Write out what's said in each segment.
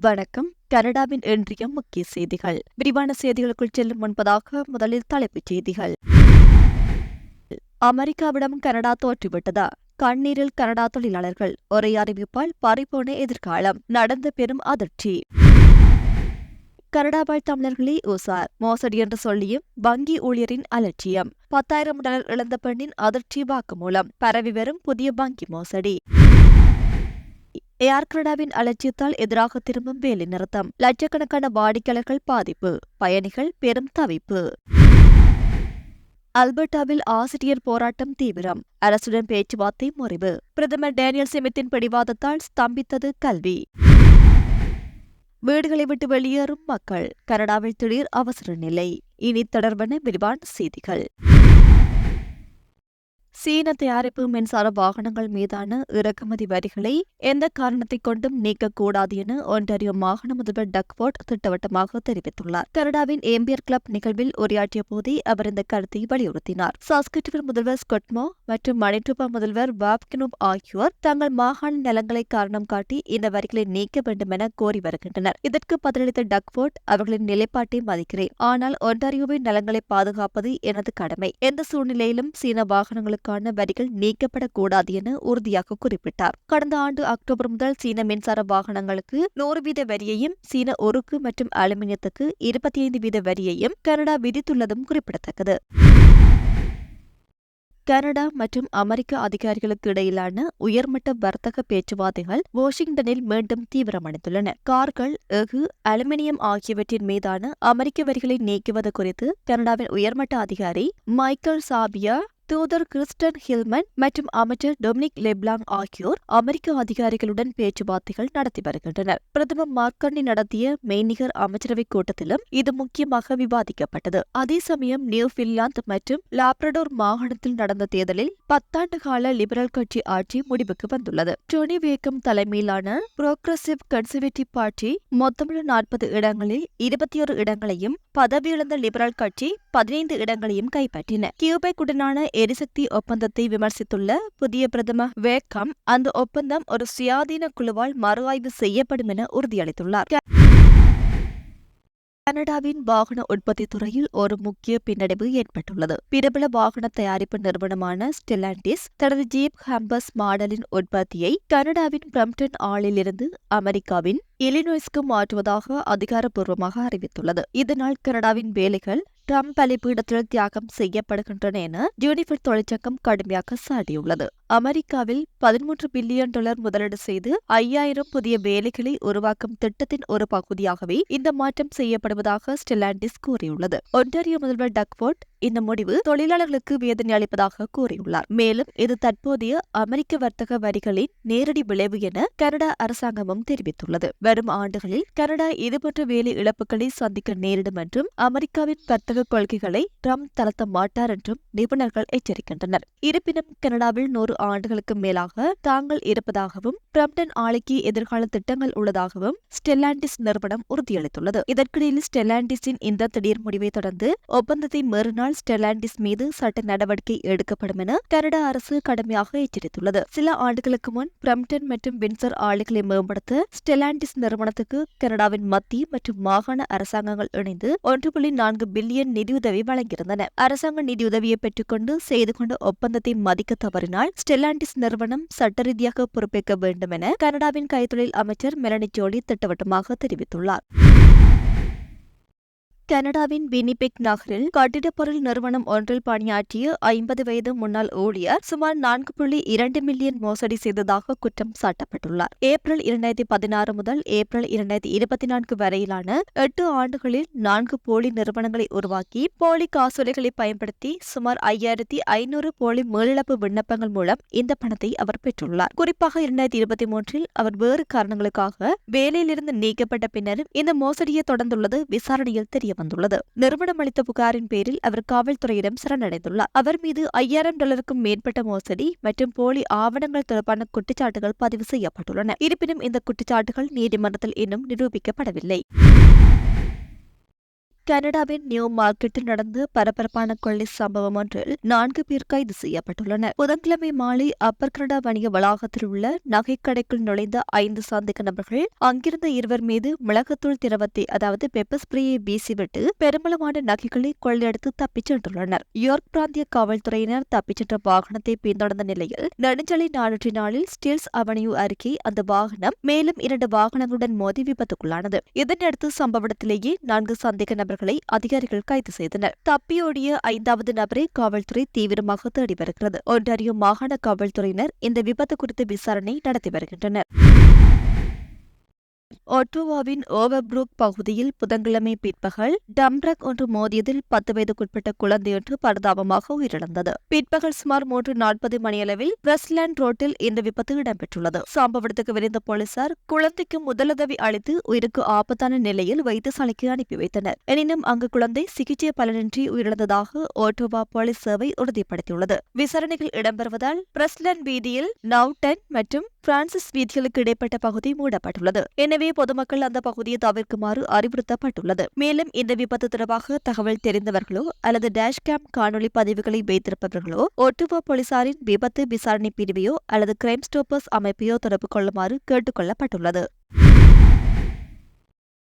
வணக்கம். கனடாவின் இன்றைய முக்கிய செய்திகள். விரிவான செய்திகளுக்குள் செல்லும் முன்பதாக முதலில் தலைப்புச் செய்திகள். அமெரிக்காவிடம் கனடா தோற்றுவிட்டதா? கண்ணீரில் கனடா தொழிலாளர்கள் ஒரே அறிவிப்பால் பறிபோன எதிர்காலம். நடந்த பெரும் அதிர்ச்சி. கனடா வாழ் தமிழர்களே ஓசார் மோசடி என்று சொல்லியும் வங்கி ஊழியரின் அலட்சியம். பத்தாயிரம் டாலர் இழந்த பெண்ணின் அதிர்ச்சி வாக்குமூலம். பரவி வரும் புதிய வங்கி மோசடி. ஏர் கனடாவின் அலட்சியத்தால் எதிராக திரும்பும் வேலை நிறுத்தம் லட்சக்கணக்கான வாடிக்கையாளர்கள் பாதிப்பு பயணிகள் பெரும் தவிப்பு அல்பர்டாவில் ஆசிரியர் போராட்டம் தீவிரம் அரசுடன் பேச்சுவார்த்தை முறிவு பிரதமர் டேனியல் சிமித்தின் பிடிவாதத்தால் ஸ்தம்பித்தது கல்வி வீடுகளை விட்டு வெளியேறும் மக்கள் கனடாவில் திடீர் அவசர நிலை இனி தொடர்பான விரிவான செய்திகள் சீன தயாரிப்பு மின்சார வாகனங்கள் மீதான இறக்குமதி வரிகளை எந்த காரணத்தை கொண்டும் நீக்கக்கூடாது என ஒன்டாரியோ மாகாண முதல்வர் டக்வோர்ட் திட்டவட்டமாக தெரிவித்துள்ளார். கனடாவின் ஏம்பியர் கிளப் நிகழ்வில் உரையாற்றிய போதே அவர் இந்த கருத்தை வலியுறுத்தினார். சாஸ்கட்டுவர் முதல்வர் ஸ்கொட்மோ மற்றும் மணிட்டுபா முதல்வர் வாப்கினோப் ஆகியோர் தங்கள் மாகாண நலன்களை காரணம் காட்டி இந்த வரிகளை நீக்க வேண்டும் என கோரி வருகின்றனர். இதற்கு பதிலளித்த டக்வோர்ட் அவர்களின் நிலைப்பாட்டை மதிக்கிறேன். ஆனால் ஒன்டாரியோவின் நலங்களை பாதுகாப்பது எனது கடமை. எந்த சூழ்நிலையிலும் சீன வாகனங்களுக்கு அதற்கான வரிகள் நீக்கப்படக்கூடாது என உறுதியாக குறிப்பிட்டார். கடந்த ஆண்டு அக்டோபர் முதல் சீன மின்சார வாகனங்களுக்கு நூறு வீத வரியையும் சீன ஒருக்கு மற்றும் அலுமினியத்துக்கு இருபத்தி ஐந்து வீத வரியையும் கனடா விதித்துள்ளதும் குறிப்பிடத்தக்கது. கனடா மற்றும் அமெரிக்க அதிகாரிகளுக்கு இடையிலான உயர்மட்ட வர்த்தக பேச்சுவார்த்தைகள் வாஷிங்டனில் மீண்டும் தீவிரமடைந்துள்ளன. கார்கள் எஃகு அலுமினியம் ஆகியவற்றின் மீதான அமெரிக்க வரிகளை நீக்குவது குறித்து கனடாவின் உயர்மட்ட அதிகாரி மைக்கேல் சாபியா தூதர் கிறிஸ்டன் ஹில்மன் மற்றும் அமைச்சர் டொமினிக் லெப்லாங் ஆகியோர் அமெரிக்க அதிகாரிகளுடன் பேச்சுவார்த்தைகள் நடத்தி வருகின்றனர். பிரதமர் மார்க்கண்டி நடத்திய மெய்நிகர் அமைச்சரவை கூட்டத்திலும் இது முக்கியமாக விவாதிக்கப்பட்டது. அதே சமயம் நியூ பின்லாந்து மற்றும் லாப்ரடோர் மாகாணத்தில் நடந்த தேர்தலில் பத்தாண்டு கால லிபரல் கட்சி ஆட்சி முடிவுக்கு வந்துள்ளது. டொனி வேக்கம் தலைமையிலான புரோக்ரசிவ் கன்சர்வேட்டிவ் பார்ட்டி மொத்தமுள்ள நாற்பது இடங்களில் இருபத்தி ஒரு இடங்களையும் பதவியிழந்த லிபரல் கட்சி பதினைந்து இடங்களையும் கைப்பற்றின. கியூபெக்குடனான எரிசக்தி ஒப்பந்தத்தை விமர்சித்துள்ள புதிய பிரதமர் வேக்கம் அந்த ஒப்பந்தம் ஒரு சுயாதீன குழுவால் மறு ஆய்வு செய்யப்படும் என உறுதியளித்துள்ளார். கனடாவின் வாகன உற்பத்தி துறையில் ஒரு முக்கிய பின்னடைவு ஏற்பட்டுள்ளது. பிரபல வாகன தயாரிப்பு நிறுவனமான ஸ்டெலாண்டிஸ் தனது ஜீப் ஹம்பஸ் மாடலின் உற்பத்தியை கனடாவின் பிரம்டன் ஆளிலிருந்து அமெரிக்காவின் இலினோய்ஸ்க்கு மாற்றுவதாக அதிகாரப்பூர்வமாக அறிவித்துள்ளது. இதனால் கனடாவின் வேலைகள் ட்ரம்ப் பலிபீடத்தில் தியாகம் செய்யப்படுகின்றன என யூனிஃபர் தொழிற்சங்கம் கடுமையாக சாடியுள்ளது அமெரிக்காவில் பதிமூன்று பில்லியன் டாலர் முதலீடு செய்து ஐயாயிரம் புதிய வேலைகளை உருவாக்கும் திட்டத்தின் ஒரு பகுதியாகவே இந்த மாற்றம் செய்யப்படுவதாக ஸ்டெலாண்டிஸ் கூறியுள்ளது ஒன்டாரியோ முதல்வர் டக்ஃபோர்ட் இந்த முடிவு தொழிலாளர்களுக்கு வேதனை அளிப்பதாக கூறியுள்ளார். மேலும் இது தற்போதைய அமெரிக்க வர்த்தக வரிகளின் நேரடி விளைவு என கனடா அரசாங்கமும் தெரிவித்துள்ளது. வரும் ஆண்டுகளில் கனடா இதுபோன்ற வேலை இழப்புகளை சந்திக்க நேரிடும் என்றும் அமெரிக்காவின் வர்த்தக கொள்கைகளை ட்ரம்ப் தளர்த்த மாட்டார் என்றும் நிபுணர்கள் எச்சரிக்கின்றனர். இருப்பினும் கனடாவில் நூறு ஆண்டுகளுக்கு மேலாக தாங்கள் இருப்பதாகவும் பிரம்டன் ஆலைக்கு எதிர்கால திட்டங்கள் உள்ளதாகவும் ஸ்டெல்லாண்டிஸ் நிறுவனம் உறுதியளித்துள்ளது. இதற்கிடையில் ஸ்டெல்லாண்டிஸின் இந்த திடீர் முடிவை தொடர்ந்து ஒப்பந்தத்தை மறுநாள் ஸ்டெலாண்டிஸ் மீது சட்ட நடவடிக்கை எடுக்கப்படும் என கனடா அரசு கடுமையாக எச்சரித்துள்ளது. சில ஆண்டுகளுக்கு முன் பிரம்டன் மற்றும் வின்சர் ஆலைகளை மேம்படுத்த ஸ்டெலாண்டிஸ் நிறுவனத்துக்கு கனடாவின் மத்திய மற்றும் மாகாண அரசாங்கங்கள் இணைந்து ஒன்று புள்ளி நான்கு பில்லியன் நிதியுதவி வழங்கியிருந்தன. அரசாங்க நிதியுதவியை பெற்றுக்கொண்டு செய்து கொண்ட ஒப்பந்தத்தை மதிக்க தவறினால் ஸ்டெலாண்டிஸ் நிறுவனம் சட்ட ரீதியாக பொறுப்பேற்க வேண்டும் என கனடாவின் கைத்தொழில் அமைச்சர் மெலனி ஜோலி திட்டவட்டமாக தெரிவித்துள்ளார். கனடாவின் வினிபெக் நகரில் கட்டிடப்பொருள் நிறுவனம் ஒன்றில் பணியாற்றிய ஐம்பது வயது முன்னாள் ஊழியர் சுமார் நான்கு புள்ளி இரண்டு மில்லியன் மோசடி செய்ததாக குற்றம் சாட்டப்பட்டுள்ளார். ஏப்ரல் இரண்டாயிரத்தி பதினாறு முதல் ஏப்ரல் இரண்டாயிரத்தி இருபத்தி நான்கு வரையிலான எட்டு ஆண்டுகளில் நான்கு போலி நிறுவனங்களை உருவாக்கி போலி காசோலைகளை பயன்படுத்தி சுமார் ஐயாயிரத்தி ஐநூறு போலி மேலிழப்பு விண்ணப்பங்கள் மூலம் இந்த பணத்தை அவர் பெற்றுள்ளார். குறிப்பாக இரண்டாயிரத்தி இருபத்தி மூன்றில் அவர் வேறு காரணங்களுக்காக வேலையிலிருந்து நீக்கப்பட்ட பின்னரும் இந்த மோசடியை தொடர்ந்துள்ளது விசாரணையில் தெரிய வந்துள்ளது நிறுவனம் அளித்த புகாரின் பேரில் அவர் காவல்துறையிடம் சரணடைந்துள்ளார். அவர் மீது ஐயாயிரம் டாலருக்கும் மேற்பட்ட மோசடி மற்றும் போலி ஆவணங்கள் தொடர்பான குற்றச்சாட்டுகள் பதிவு செய்யப்பட்டுள்ளன. இருப்பினும் இந்த குற்றச்சாட்டுகள் நீதிமன்றத்தில் இன்னும் நிரூபிக்கப்படவில்லை. கனடாவின் நியூ மார்க்கெட்டில் நடந்த பரபரப்பான கொள்ளை சம்பவம் ஒன்றில் நான்கு பேர் கைது செய்யப்பட்டுள்ளனர். புதன்கிழமை மாலை அப்பர் கனடா வணிக வளாகத்தில் உள்ள நகைக்கடைக்குள் நுழைந்த ஐந்து சந்தேக நபர்கள் அங்கிருந்த இருவர் மீது மிளகுத்தூள் திரவத்தை அதாவது பெப்பர் ஸ்ப்ரேயை வீசிவிட்டு பெருமளவான நகைகளை கொள்ளையடித்து தப்பிச் சென்றுள்ளனர். யோர்க் பிராந்திய காவல்துறையினர் தப்பிச் சென்ற வாகனத்தை பின்தொடர்ந்த நிலையில் நெடுஞ்சலை நானூற்றி நாளில் ஸ்டீல்ஸ் அவனியூ அருகே அந்த வாகனம் மேலும் இரண்டு வாகனங்களுடன் மோதி விபத்துக்குள்ளானது. இதனையடுத்து சம்பவ இடத்திலேயே நான்கு சந்தேக நபர்கள் அதிகாரிகள் கைது செய்தனர். தப்பியோடிய ஐந்தாவது நபரை காவல்துறை தீவிரமாக தேடி வருகிறது. ஒன்றாரியோ மாகாண காவல்துறையினர் இந்த விபத்து குறித்து விசாரணை நடத்தி வருகின்றனர். ஒட்டோவாவின் ஓவர்ப்ரூக் பகுதியில் புதன்கிழமை பிற்பகல் டம்ரக் ஒன்று மோதியதில் பத்து வயதுக்குட்பட்ட குழந்தையொன்று பரிதாபமாக உயிரிழந்தது. பிற்பகல் சுமார் மூன்று நாற்பது மணியளவில் வெஸ்ட்லேண்ட் ரோட்டில் இந்த விபத்து இடம்பெற்றுள்ளது. சம்பவத்துக்கு விரைந்த போலீசார் குழந்தைக்கு முதலுதவி அளித்து உயிருக்கு ஆபத்தான நிலையில் வைத்தியசாலைக்கு அனுப்பி வைத்தனர். எனினும் அங்கு குழந்தை சிகிச்சை பலனின்றி உயிரிழந்ததாக ஓட்டோவா போலீஸ் சேவை உறுதிப்படுத்தியுள்ளது. விசாரணைகள் இடம்பெறுவதால் பிரஸ்லன் வீதியில் நவ்டன் மற்றும் பிரான்சிஸ் வீதிகளுக்கு இடைப்பட்ட பகுதி மூடப்பட்டுள்ளது. எனவே பொதுமக்கள் அந்த பகுதியை தவிர்க்குமாறு அறிவுறுத்தப்பட்டுள்ளது. மேலும் இந்த விபத்து தொடர்பாக தகவல் தெரிந்தவர்களோ அல்லது டேஷ்கேம் காணொலி பதிவுகளை வைத்திருப்பவர்களோ ஒட்டுவோ போலீசாரின் விபத்து விசாரணை பிரிவையோ அல்லது கிரைம் ஸ்டோப்பர்ஸ் அமைப்பையோ தொடர்பு கொள்ளுமாறு கேட்டுக் கொள்ளப்பட்டுள்ளது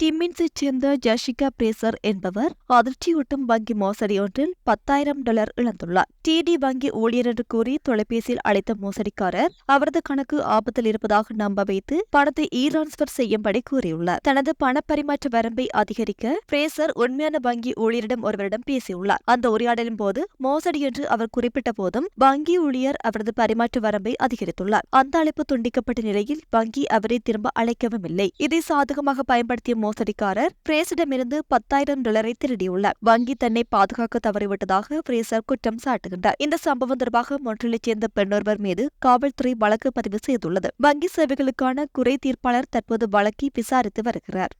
டிம்மின்ஸைச் சேர்ந்த ஜஷிகா பிரேசர் என்பவர் அதிர்ச்சியூட்டும் வங்கி மோசடி ஒன்றில் பத்தாயிரம் டாலர் இழந்துள்ளார். டிடி வங்கி ஊழியர் என்று கூறி தொலைபேசியில் அழைத்த மோசடிக்காரர் அவரது கணக்கு ஆபத்தில் இருப்பதாக நம்ப வைத்து பணத்தை இ டிரான்ஸ்பர் செய்யும்படி கூறியுள்ளார். தனது பண பரிமாற்ற வரம்பை அதிகரிக்க பிரேசர் உண்மையான வங்கி ஊழியரிடம் ஒருவரிடம் பேசியுள்ளார். அந்த உரையாடலின் போது மோசடி என்று அவர் குறிப்பிட்ட போதும் வங்கி ஊழியர் அவரது பரிமாற்ற வரம்பை அதிகரித்துள்ளார். அந்த அழைப்பு துண்டிக்கப்பட்ட நிலையில் வங்கி அவரை திரும்ப அழைக்கவும் இல்லை இதை சாதகமாக பயன்படுத்திய மோசடிக்காரர் பிரேசிடமிருந்து பத்தாயிரம் டாலரை திருடியுள்ளார். வங்கி தன்னை பாதுகாக்க தவறிவிட்டதாக பிரேசர் குற்றம் சாட்டுகின்றார். இந்த சம்பவம் தொடர்பாக மொன்றிலைச் சேர்ந்த பெண்ணொருவர் மீது காவல்துறை வழக்கு பதிவு செய்துள்ளது. வங்கி சேவைகளுக்கான குறை தீர்ப்பாளர் தற்போது வழக்கை விசாரித்து வருகிறார்.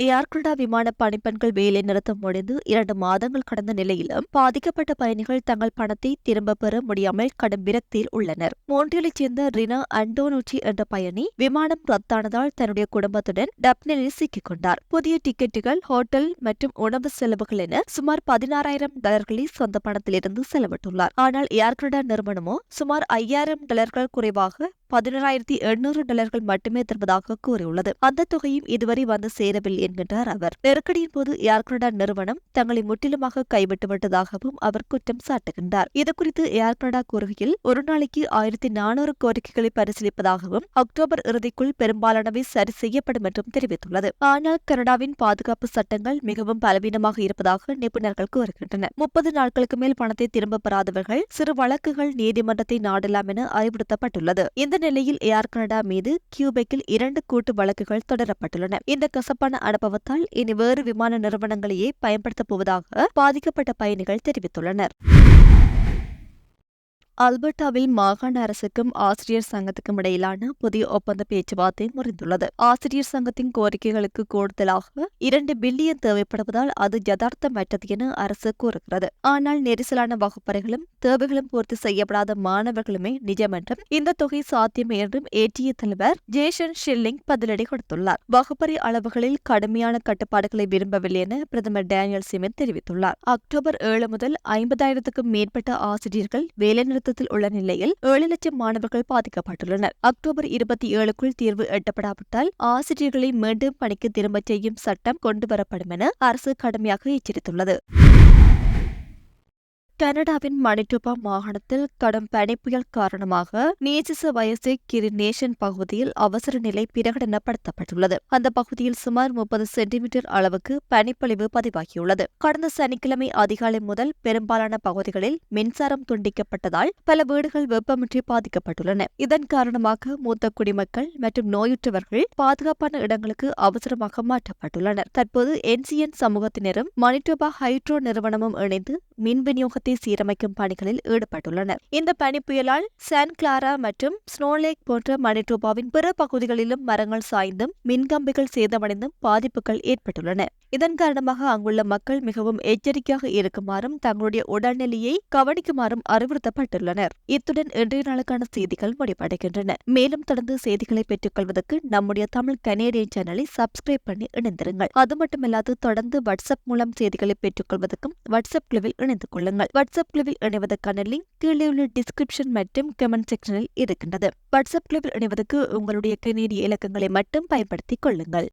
ஏர்கனடா விமான பணிப்பெண்கள் வேலை நிறுத்தம் முடிந்து இரண்டு மாதங்கள் கடந்த நிலையிலும் பாதிக்கப்பட்ட பயணிகள் தங்கள் பணத்தை திரும்ப பெற முடியாமல் கடும் விரக்தியில் உள்ளனர். மோன்றியலைச் சேர்ந்த ரினா அண்டோனோச்சி என்ற பயணி விமானம் ரத்தானதால் தன்னுடைய குடும்பத்துடன் டப்னில் சிக்கிக் கொண்டார். புதிய டிக்கெட்டுகள் ஹோட்டல் மற்றும் உணவு செலவுகள் என சுமார் பதினாறாயிரம் டாலர்களை சொந்த பணத்திலிருந்து செலவிட்டுள்ளார். ஆனால் ஏர்கனடா நிறுவனமோ சுமார் ஐயாயிரம் டாலர்கள் குறைவாக பதினேழாயிரத்தி எண்ணூறு டாலர்கள் மட்டுமே தருவதாக கூறியுள்ளது. அந்த தொகையும் இதுவரை வந்து சேரவில்லை என்கின்றார் அவர். நெருக்கடியின் போது ஏர் கனடா நிறுவனம் தங்களை முற்றிலுமாக கைவிட்டுவிட்டதாகவும் அவர் குற்றம் சாட்டுகின்றார். இதுகுறித்து ஏர் கனடா கூறுகையில் ஒரு நாளைக்கு ஆயிரத்தி நானூறு கோரிக்கைகளை பரிசீலிப்பதாகவும் அக்டோபர் இறுதிக்குள் பெரும்பாலானவை சரி செய்யப்படும் என்றும் தெரிவித்துள்ளது. ஆனால் கனடாவின் பாதுகாப்பு சட்டங்கள் மிகவும் பலவீனமாக இருப்பதாக நிபுணர்கள் கூறுகின்றனர். முப்பது நாட்களுக்கு மேல் பணத்தை திரும்ப பெறாதவர்கள் சிறு வழக்குகள் நீதிமன்றத்தை நாடலாம் என அறிவுறுத்தப்பட்டுள்ளது. இந்த நிலையில் ஏர் கனடா மீது கியூபெக்கில் இரண்டு கூட்டு வழக்குகள் தொடரப்பட்டுள்ளன. இந்த கசப்பான அனுபவத்தால் இனி வேறு விமான நிறுவனங்களையே பயன்படுத்தப் போவதாக பாதிக்கப்பட்ட பயணிகள் தெரிவித்துள்ளனர். அல்பர்டாவில் மாகாண அரசுக்கும் ஆசிரியர் சங்கத்துக்கும் இடையிலான புதிய ஒப்பந்த பேச்சுவார்த்தை முறிந்துள்ளது. ஆசிரியர் சங்கத்தின் கோரிக்கைகளுக்கு கூடுதலாக இரண்டு பில்லியன் தேவைப்படுவதால் அது யதார்த்தமற்றது என அரசு கூறுகிறது. ஆனால் நெரிசலான வகுப்பறைகளும் தேவைகளும் பூர்த்தி செய்யப்படாத மாணவர்களுமே நிஜம் என்றும் இந்த தொகை சாத்தியம் என்றும் ஏடிஏ தலைவர் ஜேசன் ஷில்லிங் பதிலடி கொடுத்துள்ளார். வகுப்பறை அளவுகளில் கடுமையான கட்டுப்பாடுகளை விரும்பவில்லை என பிரதமர் டேனியல் சிமித் தெரிவித்துள்ளார். அக்டோபர் ஏழு முதல் ஐம்பதாயிரத்துக்கும் மேற்பட்ட ஆசிரியர்கள் வேலைநிறுத்த அழுத்தத்தில் உள்ள நிலையில் ஏழு லட்சம் மாணவர்கள் பாதிக்கப்பட்டுள்ளனர். அக்டோபர் இருபத்தி ஏழுக்குள் தீர்வு எட்டப்படாவிட்டால் ஆசிரியர்களை மீண்டும் பணிக்கு திரும்பச் செய்யும் சட்டம் கொண்டுவரப்படும் என அரசு கடுமையாக எச்சரித்துள்ளது. கனடாவின் மணிட்டுபா மாகாணத்தில் கடும் பனி புயல் காரணமாக நேசிச வயசு கிரிநேஷன் பகுதியில் அவசர நிலை பிரகடனப்படுத்தப்பட்டுள்ளது. அந்த பகுதியில் சுமார் முப்பது சென்டிமீட்டர் அளவுக்கு பனிப்பொழிவு பதிவாகியுள்ளது. கடந்த சனிக்கிழமை அதிகாலை முதல் பெரும்பாலான பகுதிகளில் மின்சாரம் துண்டிக்கப்பட்டதால் பல வீடுகள் வெப்பமின்றி பாதிக்கப்பட்டுள்ளன. இதன் காரணமாக மூத்த குடிமக்கள் மற்றும் நோயுற்றவர்கள் பாதுகாப்பான இடங்களுக்கு அவசரமாக மாற்றப்பட்டுள்ளனர். தற்போது என்சிஎன் சமூகத்தினரும் மணிட்டோபா ஹைட்ரோ நிறுவனமும் இணைந்து மின் விநியோகத்தை சீரமைக்கும் பணிகளில் ஈடுபட்டுள்ளனர். இந்த பனிப்புயலால் சான் கிளாரா மற்றும் ஸ்னோலேக் போன்ற மணிட்டோபாவின் பிற பகுதிகளிலும் மரங்கள் சாய்ந்தும் மின்கம்பிகள் சேதமடைந்தும் பாதிப்புகள் ஏற்பட்டுள்ளன. இதன் காரணமாக அங்குள்ள மக்கள் மிகவும் எச்சரிக்கையாக இருக்குமாறும் தங்களுடைய உடல்நிலையை கவனிக்குமாறும் அறிவுறுத்தப்பட்டுள்ளனர். இத்துடன் இன்றைய நாளுக்கான செய்திகள் முடிவடைகின்றன. மேலும் தொடர்ந்து செய்திகளை பெற்றுக் கொள்வதற்கு நம்முடைய தமிழ் கனேடியன் சேனலை சப்ஸ்கிரைப் பண்ணி இணைந்திருங்கள். அது மட்டுமில்லாது தொடர்ந்து வாட்ஸ்அப் மூலம் செய்திகளை பெற்றுக் கொள்வதற்கும் வாட்ஸ்அப் குழுவில் இணைந்து கொள்ளுங்கள் வாட்ஸ்அப் குழுவில் இணைவதற்கான லிங்க் கீழே உள்ள டிஸ்கிரிப்ஷன் மற்றும் கமெண்ட் செக்ஷனில் இருக்கின்றது. வாட்ஸ்அப் குழுவில் இணைவதற்கு உங்களுடைய கனேடிய இலக்கங்களை மட்டும் பயன்படுத்திக் கொள்ளுங்கள்.